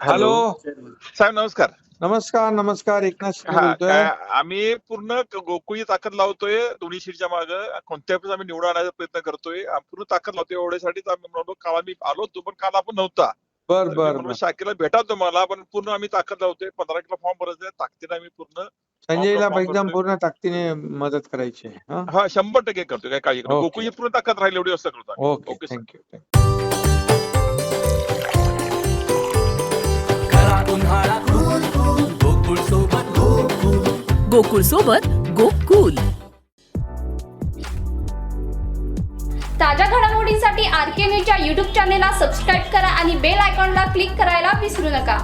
साहेब नमस्कार. नमस्कार नमस्कार. एकनाथ आम्ही पूर्ण गोकुळी ताकद लावतोय दोन्ही सीटच्या माग. कोणत्या आम्ही निवडून आणायचा प्रयत्न करतोय पूर्ण ताकद लावतोय म्हणलो काल आम्ही आलो होतो पण काल आपण नव्हता. बर बर शाखेला भेटा तुम्हाला पण पूर्ण आम्ही ताकद लावतोय. पंधरा किलो फॉर्म भरायचे ताकदीने आम्ही पूर्ण संजयला एकदम. पूर्ण ताकदीने मदत करायची हा? शंभर टक्के करतोय काय काळजी. गोकुळची पूर्ण ताकद राहील एवढी व्यवस्था करतो. ओके. थँक्यू उन्हाळा कूल कूल गोकुळ सोबत गोकुळ. गोकुळ सोबत गोकुल. ताज्या घडामोडींसाठी आर के न्यूजच्या यूट्यूब चॅनेलला सबस्क्राईब करा आणि बेल आयकॉनला क्लिक करायला विसरू नका.